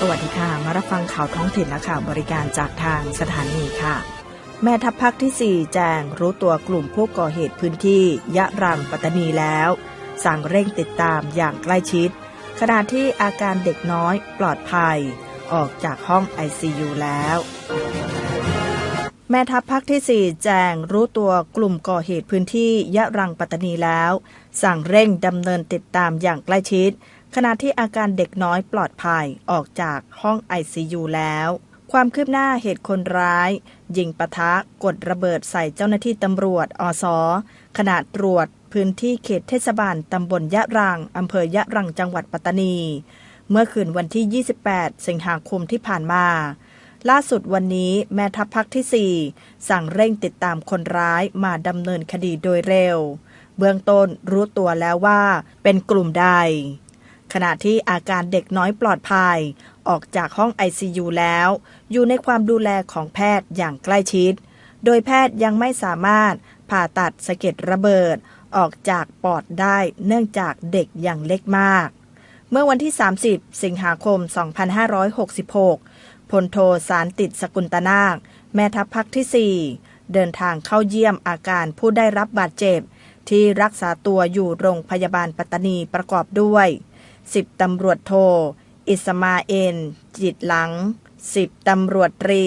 สวัสดีค่ะ มารับฟังข่าวท้องถิ่นและข่าวบริการจากทางสถานีค่ะ แม่ทัพภาคที่ 4 แจ้งรู้ตัวกลุ่มผู้ก่อเหตุพื้นที่ ยะรังปัตตานีแล้ว สั่งเร่งติดตามอย่างใกล้ชิด ขณะที่อาการเด็กน้อยปลอดภัย ออกจากห้อง ICU แล้ว แม่ทัพภาคที่ 4 แจ้งรู้ตัวกลุ่มก่อเหตุพื้นที่ ยะรังปัตตานีแล้ว สั่งเร่งดำเนินติดตามอย่างใกล้ชิด ขณะที่อาการเด็กน้อยปลอดภัยออกจากห้อง ICU แล้ว ความคืบหน้าเหตุคนร้าย ยิงปะทะกดระเบิดใส่เจ้าหน้าที่ตำรวจอสขณะตรวจพื้นที่เขตเทศบาลตำบลยะรังอำเภอยะรังจังหวัดปัตตานี เมื่อคืนวันที่ 28 สิงหาคมที่ผ่านมาล่าสุดวันนี้แม่ทัพภาคที่ 4 สั่งเร่งติดตามคนร้ายมาดำเนินคดีโดยเร็ว เบื้องต้นรู้ตัวแล้วว่าเป็นกลุ่มใด ขณะที่อาการเด็กน้อยปลอดภัย ออกจากห้อง ICU แล้ว อยู่ในความดูแลของแพทย์อย่างใกล้ชิด โดยแพทย์ยังไม่สามารถผ่าตัดสะเก็ดระเบิด ออกจากปอดได้เนื่องจากเด็กอย่างเล็กมาก เมื่อวันที่ 30 สิงหาคม 2566พลโทสารติดสกุลตนาค แม่ทัพภาคที่ 4 เดินทางเข้าเยี่ยมอาการผู้ได้รับบาดเจ็บ ที่รักษาตัวอยู่โรงพยาบาลปัตตานีประกอบด้วย 10ตำรวจโท อิสมาเอนจิตหลัง10ตำรวจตรี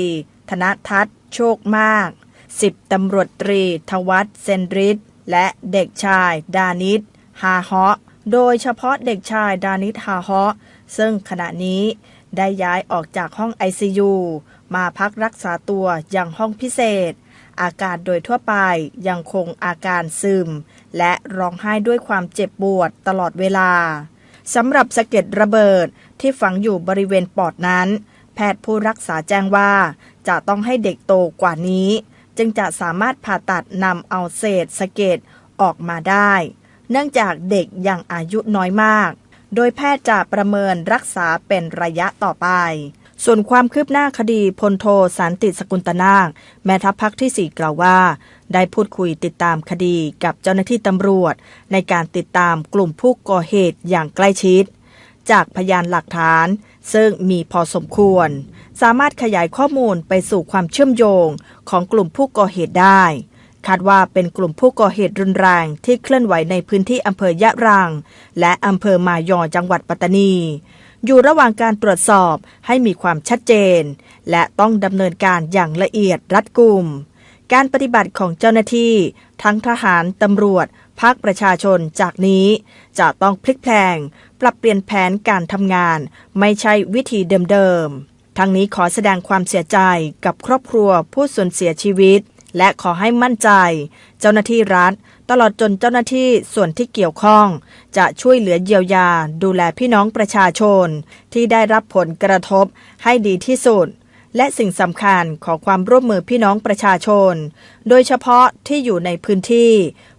ธนทัศน์โชคมาก10ตำรวจตรีทวัตเซนริดและเด็กชาย ดานิตฮาฮะโดยเฉพาะเด็กชายดานิตฮาฮะซึ่งขณะนี้ได้ย้ายออกจากห้อง ICU มาพักรักษาตัวอย่างห้องพิเศษ อาการโดยทั่วไปยังคงอาการซึม และร้องไห้ด้วยความเจ็บปวดตลอดเวลา สำหรับสะเก็ดระเบิดที่ฝังอยู่บริเวณปอดนั้น แพทย์ผู้รักษาแจ้งว่า จะต้องให้เด็กโตกว่านี้ จึงจะสามารถผ่าตัดนำเอาเศษสะเก็ดออกมาได้ เนื่องจากเด็กยังอายุน้อยมาก โดยแพทย์จะประเมินรักษาเป็นระยะต่อไป ส่วนความคืบหน้าคดีพลโทสันติสกุลตนาคแม่ทัพพักที่ 4 กล่าวว่า ได้พูดคุยติดตามคดีกับเจ้าหน้าที่ตำรวจ ในการติดตามกลุ่มผู้ก่อเหตุอย่างใกล้ชิด จากพยานหลักฐาน ซึ่งมีพอสมควร สามารถขยายข้อมูลไปสู่ความเชื่อมโยงของกลุ่มผู้ก่อเหตุได้คาดว่าเป็นกลุ่มผู้ก่อเหตุรุนแรงที่เคลื่อนไหวในพื้นที่อำเภอยะรัง และอำเภอมายอจังหวัดปัตตานี อยู่ระหว่างการตรวจสอบให้มีความชัดเจน และต้องดำเนินการอย่างละเอียดรัดกุม การปฏิบัติของเจ้าหน้าที่ ทั้งทหารตำรวจภาคประชาชนจากนี้ จะต้องพลิกแพลง ปรับเปลี่ยนแผนการทำงาน ไม่ใช่วิธีเดิมๆทั้งนี้ขอแสดงความเสียใจกับครอบครัวผู้สูญเสียชีวิต และขอให้มั่นใจ เจ้าหน้าที่รัฐ ตลอดจนเจ้าหน้าที่ส่วนที่เกี่ยวข้อง จะช่วยเหลือเยียวยา ดูแลพี่น้องประชาชน ที่ได้รับผลกระทบให้ดีที่สุด และสิ่งสำคัญขอความร่วมมือพี่น้องประชาชน โดยเฉพาะที่อยู่ในพื้นที่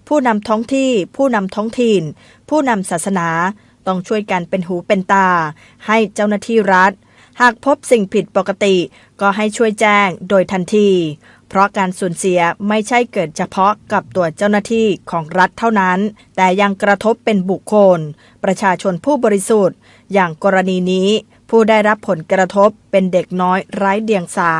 ผู้นำท้องที่ ผู้นำท้องถิ่น ผู้นำศาสนา ต้องช่วยกันเป็นหูเป็นตา ให้เจ้าหน้าที่รัฐหากพบสิ่งผิดปกติก็ให้ช่วยแจ้งโดยทันที เพราะการสูญเสียไม่ใช่เกิดเฉพาะกับตัวเจ้าหน้าที่ของรัฐเท่านั้น แต่ยังกระทบเป็นบุคคล ประชาชนผู้บริสุทธิ์ อย่างกรณีนี้ ผู้ได้รับผลกระทบเป็นเด็กน้อยไร้เดียงสา